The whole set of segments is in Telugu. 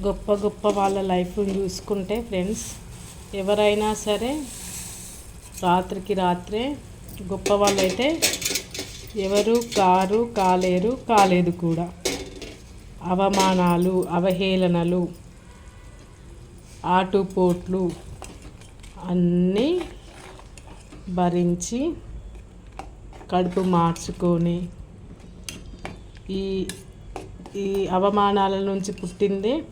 గొప్ప గొప్ప వాళ్ళ లైఫ్ చూసుకుంటే ఫ్రెండ్స్ ఎవరైనా సరే రాత్రికి రాత్రే గొప్ప వాళ్ళైతే ఎవరు కారు కాలేరు కాలేదు కూడా. అవమానాలు అవహేళనలు ఆటుపోట్లు అన్నీ భరించి కడుపు మార్చుకొని ఈ ఈ అవమానాల నుంచి పుట్టిందే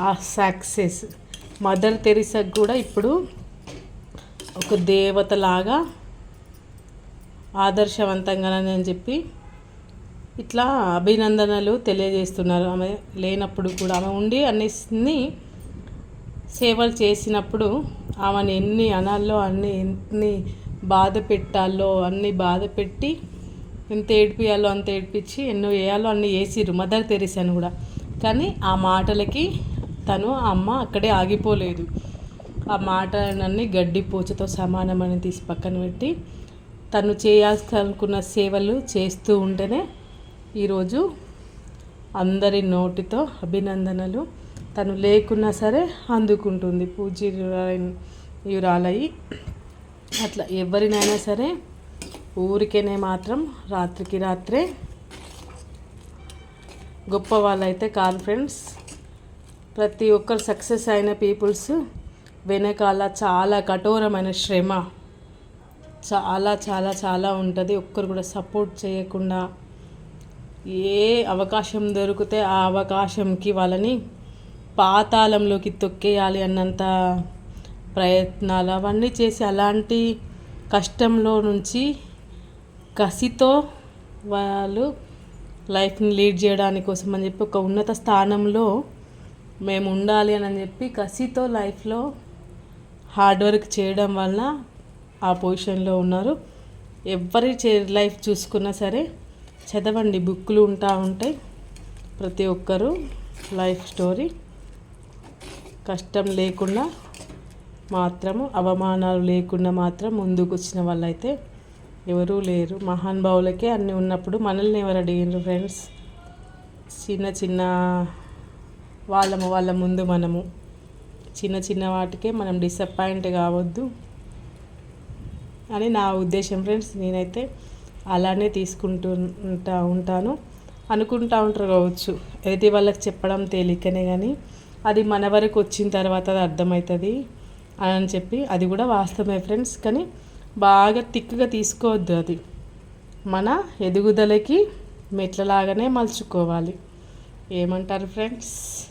ఆ సక్సెస్. మదర్ తెరిసాకు కూడా ఇప్పుడు ఒక దేవతలాగా ఆదర్శవంతంగానని చెప్పి ఇట్లా అభినందనలు తెలియజేస్తున్నారు. ఆమె లేనప్పుడు కూడా ఆమె ఉండి అన్నిటిని సేవలు చేసినప్పుడు ఆమెను ఎన్ని అనాల్లో అన్ని ఎన్ని బాధ పెట్టాలో అన్ని బాధ పెట్టి ఎంత ఏడిపియాలో అంత ఏడిపించి ఎన్నో వేయాలో అన్ని వేసిర్రు మదర్ తెరిసాను కూడా. కానీ ఆ మాటలకి తను ఆ అమ్మ అక్కడే ఆగిపోలేదు. ఆ మాటలన్నీ గడ్డి పోచతో సమానమని తీసి పక్కన పెట్టి తను చేయాల్సనుకున్న సేవలు చేస్తూ ఉంటేనే ఈరోజు అందరి నోటితో అభినందనలు. తను లేకున్నా సరే అందుకుంటుంది. పూజ్యురాలయ్యి అట్లా ఎవరినైనా సరే ఊరికేనే మాత్రం రాత్రికి రాత్రే గొప్ప వాళ్ళైతే కాదు ఫ్రెండ్స్. ప్రతి ఒక్కరు సక్సెస్ అయిన పీపుల్స్ వెనకాల చాలా కఠోరమైన శ్రమ చాలా చాలా చాలా ఉంటుంది. ఒక్కరు కూడా సపోర్ట్ చేయకుండా ఏ అవకాశం దొరికితే ఆ అవకాశంకి వాళ్ళని పాతాళంలోకి తొక్కేయాలి అన్నంత ప్రయత్నాలు అవన్నీ చేసి అలాంటి కష్టంలో నుంచి కసితో వాళ్ళు లైఫ్ని లీడ్ చేయడానికి కోసం అని చెప్పి ఒక ఉన్నత స్థానంలో మేము ఉండాలి అని చెప్పి కసితో లైఫ్లో హార్డ్ వర్క్ చేయడం వలన ఆ పొజిషన్లో ఉన్నారు. ఎవరి లైఫ్ చూసుకున్నా సరే చదవండి బుక్లు ఉంటా ఉంటాయి ప్రతి ఒక్కరూ లైఫ్ స్టోరీ. కష్టం లేకుండా మాత్రము అవమానాలు లేకుండా మాత్రం ముందుకు వచ్చిన వాళ్ళైతే ఎవరూ లేరు. మహానుభావులకే అన్నీ ఉన్నప్పుడు మనల్ని ఎవరు అడిగినారు ఫ్రెండ్స్? చిన్న చిన్న వాళ్ళము వాళ్ళ ముందు మనము. చిన్న చిన్న వాటికే మనం డిసప్పాయింట్ కావద్దు. అని నా ఉద్దేశం ఫ్రెండ్స్ నేనైతే అలానే తీసుకుంటుంటా ఉంటాను. అనుకుంటా ఉంటారు కావచ్చు. ఎదుటి వాళ్ళకి చెప్పడం తేలికనే కానీ అది మన వరకు వచ్చిన తర్వాత అది అర్థమవుతుంది అని చెప్పి అది కూడా వాస్తవమే ఫ్రెండ్స్ కానీ బాగా థిక్గా తీసుకోవద్దు అది. మన ఎదుగుదలకి మెట్లలాగానే మలుచుకోవాలి. ఏమంటారు ఫ్రెండ్స్